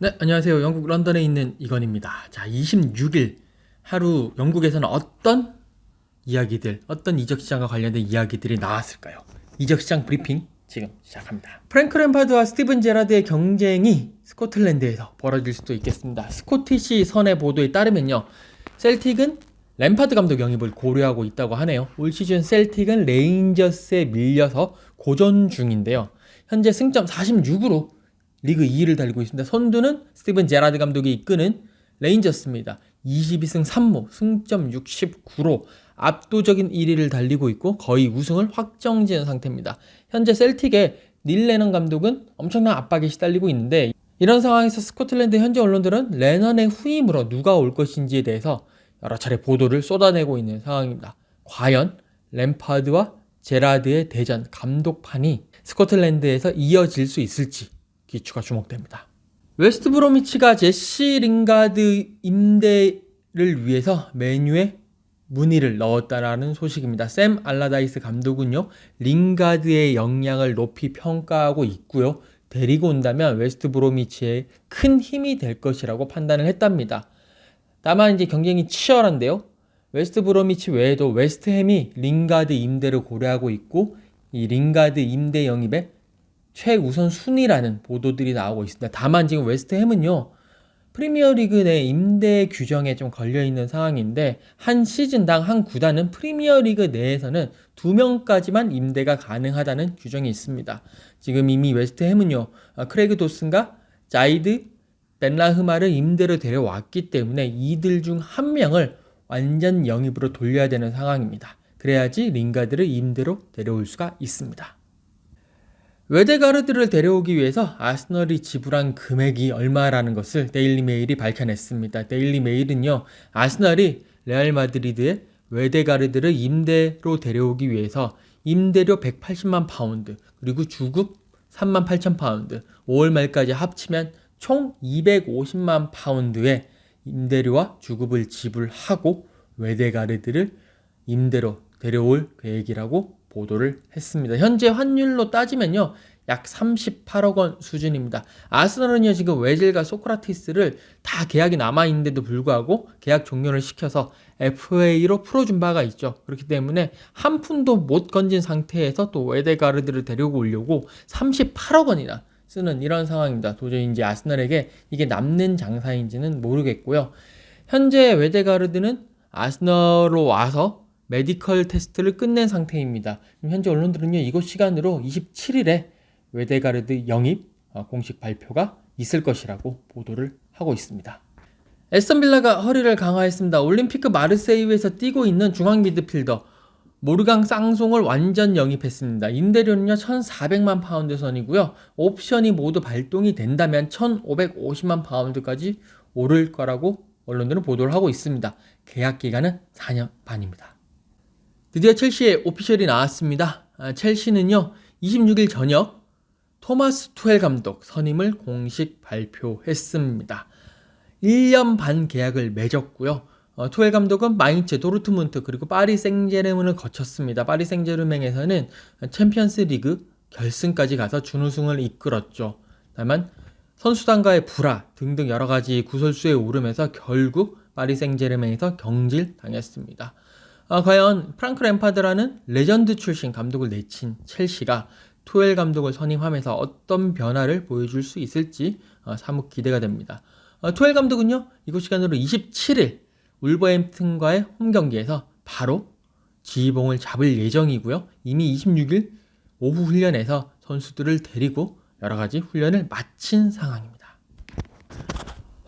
네, 안녕하세요. 영국 런던에 있는 이건입니다. 자, 26일 하루 영국에서는 어떤 이야기들, 어떤 이적 시장과 관련된 이야기들이 나왔을까요? 이적 시장 브리핑 지금 시작합니다. 프랭크 램파드와 스티븐 제라드의 경쟁이 스코틀랜드에서 벌어질 수도 있겠습니다. 스코티시 선의 보도에 따르면요. 셀틱은 램파드 감독 영입을 고려하고 있다고 하네요. 올 시즌 셀틱은 레인저스에 밀려서 고전 중인데요. 현재 승점 46으로 리그 2위를 달리고 있습니다. 선두는 스티븐 제라드 감독이 이끄는 레인저스입니다. 22승 3무, 승점 69로 압도적인 1위를 달리고 있고 거의 우승을 확정 지은 상태입니다. 현재 셀틱의 닐 레넌 감독은 엄청난 압박에 시달리고 있는데 이런 상황에서 스코틀랜드 현지 언론들은 레넌의 후임으로 누가 올 것인지에 대해서 여러 차례 보도를 쏟아내고 있는 상황입니다. 과연 램파드와 제라드의 대전 감독판이 스코틀랜드에서 이어질 수 있을지 기추가 주목됩니다. 웨스트 브로미치가 제시 링가드 임대를 위해서 메뉴에 문의를 넣었다라는 소식입니다. 샘 알라다이스 감독은요, 링가드의 역량을 높이 평가하고 있고요. 데리고 온다면 웨스트 브로미치에 큰 힘이 될 것이라고 판단을 했답니다. 다만 이제 경쟁이 치열한데요. 웨스트 브로미치 외에도 웨스트햄이 링가드 임대를 고려하고 있고 이 링가드 임대 영입에 최우선 순위라는 보도들이 나오고 있습니다. 다만 지금 웨스트햄은요. 프리미어리그 내 임대 규정에 좀 걸려 있는 상황인데 한 시즌당 한 구단은 프리미어리그 내에서는 두 명까지만 임대가 가능하다는 규정이 있습니다. 지금 이미 웨스트햄은요. 아, 크레이그 도슨과 자이드 벤라흐마를 임대로 데려왔기 때문에 이들 중 한 명을 완전 영입으로 돌려야 되는 상황입니다. 그래야지 링가드를 임대로 데려올 수가 있습니다. 외대가르드를 데려오기 위해서 아스널이 지불한 금액이 얼마라는 것을 데일리 메일이 밝혀냈습니다. 데일리 메일은요, 아스널이 레알 마드리드의 외대가르드를 임대로 데려오기 위해서 임대료 180만 파운드, 그리고 주급 3만 8천 파운드, 5월 말까지 합치면 총 250만 파운드의 임대료와 주급을 지불하고 외대가르드를 임대로 데려올 계획이라고 보도를 했습니다. 현재 환율로 따지면요. 약 38억 원 수준입니다. 아스널은요, 지금 외질과 소크라티스를 다 계약이 남아있는데도 불구하고 계약 종료를 시켜서 FA로 풀어준 바가 있죠. 그렇기 때문에 한 푼도 못 건진 상태에서 또 외대가르드를 데리고 오려고 38억 원이나 쓰는 이런 상황입니다. 도저히 이제 아스널에게 이게 남는 장사인지는 모르겠고요. 현재 외대가르드는 아스널로 와서 메디컬 테스트를 끝낸 상태입니다. 현재 언론들은요, 이곳 시간으로 27일에 외대가르드 영입 어, 공식 발표가 있을 것이라고 보도를 하고 있습니다. 에스턴 빌라가 허리를 강화했습니다. 올림피크 마르세유에서 뛰고 있는 중앙 미드필더 모르강 쌍송을 완전 영입했습니다. 임대료는요 1,400만 파운드 선이고요. 옵션이 모두 발동이 된다면 1,550만 파운드까지 오를 거라고 언론들은 보도를 하고 있습니다. 계약 기간은 4년 반입니다. 드디어 첼시의 오피셜이 나왔습니다. 아, 첼시는요 26일 저녁 토마스 투엘 감독 선임을 공식 발표했습니다. 1년 반 계약을 맺었고요. 어, 투엘 감독은 마인츠, 도르트문트 그리고 파리 생제르맹을 거쳤습니다. 파리 생제르맹에서는 챔피언스 리그 결승까지 가서 준우승을 이끌었죠. 다만 선수단과의 불화 등등 여러 가지 구설수에 오르면서 결국 파리 생제르맹에서 경질 당했습니다. 아, 과연 프랑크 램파드라는 레전드 출신 감독을 내친 첼시가 투엘 감독을 선임하면서 어떤 변화를 보여줄 수 있을지 어, 사뭇 기대가 됩니다. 어, 투엘 감독은요 이곳 시간으로 27일 울버햄튼과의 홈 경기에서 바로 지휘봉을 잡을 예정이고요. 이미 26일 오후 훈련에서 선수들을 데리고 여러 가지 훈련을 마친 상황입니다.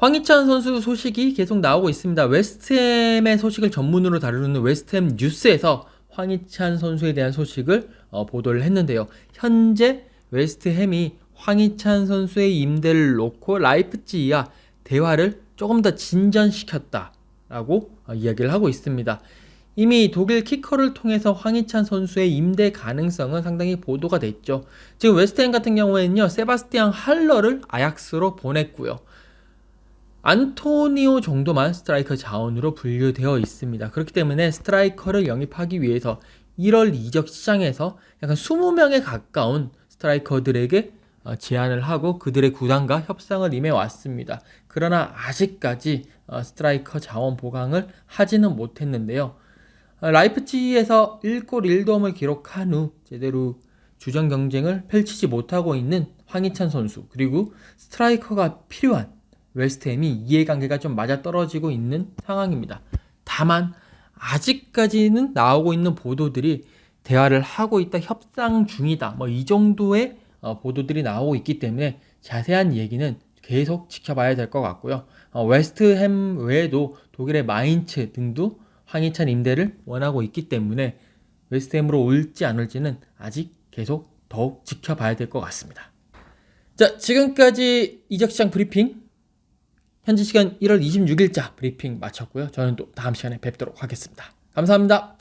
황희찬 선수 소식이 계속 나오고 있습니다. 웨스트햄의 소식을 전문으로 다루는 웨스트햄 뉴스에서 황희찬 선수에 대한 소식을 어, 보도를 했는데요. 현재 웨스트햄이 황희찬 선수의 임대를 놓고 라이프찌히와 대화를 조금 더 진전시켰다라고 어, 이야기를 하고 있습니다. 이미 독일 키커를 통해서 황희찬 선수의 임대 가능성은 상당히 보도가 됐죠. 지금 웨스트햄 같은 경우에는요, 세바스티안 할러를 아약스로 보냈고요. 안토니오 정도만 스트라이커 자원으로 분류되어 있습니다. 그렇기 때문에 스트라이커를 영입하기 위해서 1월 이적 시장에서 약간 20명에 가까운 스트라이커들에게 어, 제안을 하고 그들의 구단과 협상을 임해 왔습니다. 그러나 아직까지 어, 스트라이커 자원 보강을 하지는 못했는데요. 어, 라이프치히에서 1골 1도움을 기록한 후 제대로 주전 경쟁을 펼치지 못하고 있는 황희찬 선수 그리고 스트라이커가 필요한 웨스트햄이 이해관계가 좀 맞아떨어지고 있는 상황입니다. 다만 아직까지는 나오고 있는 보도들이 대화를 하고 있다, 협상 중이다, 뭐 이 정도의 어, 보도들이 나오고 있기 때문에 자세한 얘기는 계속 지켜봐야 될 것 같고요. 어, 웨스트햄 외에도 독일의 마인츠 등도 황희찬 임대를 원하고 있기 때문에 웨스트햄으로 올지 안 올지는 아직 계속 더욱 지켜봐야 될 것 같습니다. 자, 지금까지 이적 시장 브리핑 현지 시간 1월 26일자 브리핑 마쳤고요. 저는 또 다음 시간에 뵙도록 하겠습니다. 감사합니다.